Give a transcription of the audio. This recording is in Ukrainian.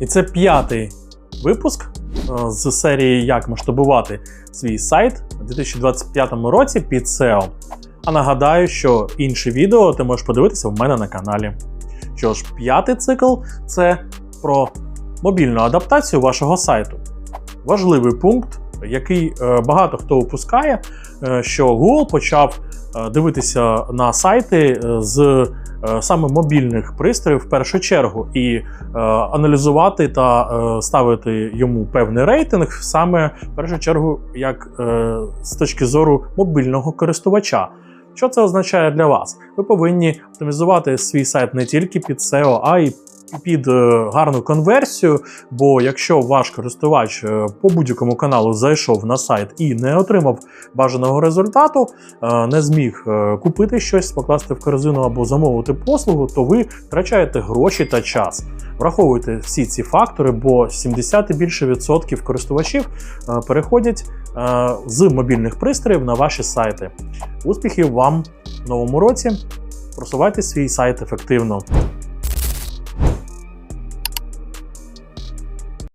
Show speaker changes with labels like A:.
A: І це п'ятий випуск е, з серії Як масштабувати свій сайт у 2025 році під SEO. А нагадаю, що інші відео ти можеш подивитися в мене на каналі. Що ж, п'ятий цикл це про мобільну адаптацію вашого сайту. Важливий пункт, який е, багато хто упускає, е, що Google почав дивитися на сайти е, з е, саме мобільних пристроїв в першу чергу і е, аналізувати та е, ставити йому певний рейтинг саме в першу чергу як е, з точки зору мобільного користувача. Що це означає для вас? Ви повинні оптимізувати свій сайт не тільки під SEO, а й під е, гарну конверсію. Бо якщо ваш користувач е, по будь-якому каналу зайшов на сайт і не отримав бажаного результату, е, не зміг купити щось, покласти в корзину або замовити послугу, то ви втрачаєте гроші та час. Враховуйте всі ці фактори, бо 70 і більше відсотків користувачів переходять з мобільних пристроїв на ваші сайти. Успіхів вам в новому році! Просувайте свій сайт ефективно.